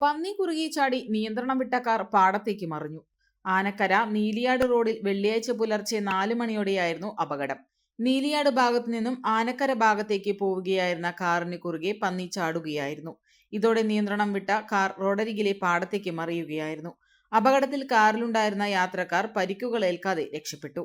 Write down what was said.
പന്നി കുറുകി ചാടി നിയന്ത്രണം വിട്ട കാർ പാടത്തേക്ക് മറിഞ്ഞു. ആനക്കര നീലിയാട് റോഡിൽ വെള്ളിയാഴ്ച പുലർച്ചെ നാല് മണിയോടെയായിരുന്നു അപകടം. നീലിയാട് ഭാഗത്തു നിന്നും ആനക്കര ഭാഗത്തേക്ക് പോവുകയായിരുന്ന കാറിന് കുറുകെ പന്നി ചാടുകയായിരുന്നു. ഇതോടെ നിയന്ത്രണം വിട്ട കാർ റോഡരികിലെ പാടത്തേക്ക് മറിയുകയായിരുന്നു. അപകടത്തിൽ കാറിലുണ്ടായിരുന്ന യാത്രക്കാർ പരിക്കുകളേൽക്കാതെ രക്ഷപ്പെട്ടു.